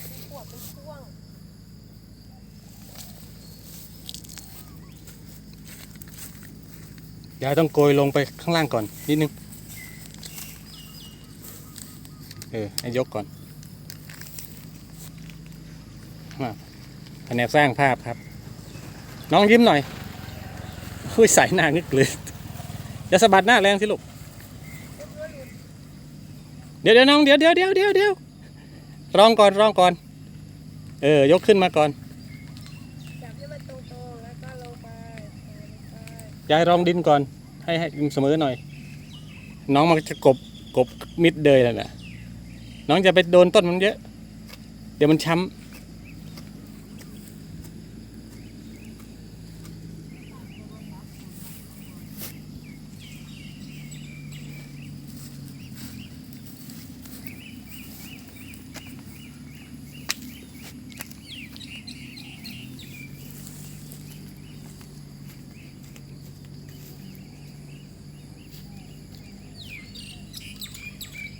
เป็นขวบเป็นช่วงยายต้องโกยลงไปข้างล่างก่อน นิดนึง เออ ให้ยกก่อนมาแผนกสร้างภาพครับ น้องยิ้มหน่อยอุ้ยสายหน้านึกเลยจะสะบัดหน้าแรงสิลูก เดี๋ยวเดี๋ยวน้อง เดี๋ยวเดี๋ยวเดี๋ยวเดี๋ยว รองก่อนรองก่อน เออ ยกขึ้นมาก่อนจับให้มันตรงๆแล้วก็ลงไปลงไปยายรองดินก่อน ให้ให้ดินเสมอหน่อย น้องมันจะกบกบมิดเดยนั่นแหละน้องจะไปโดนต้นมันเยอะ เดี๋ยวมันช้ำ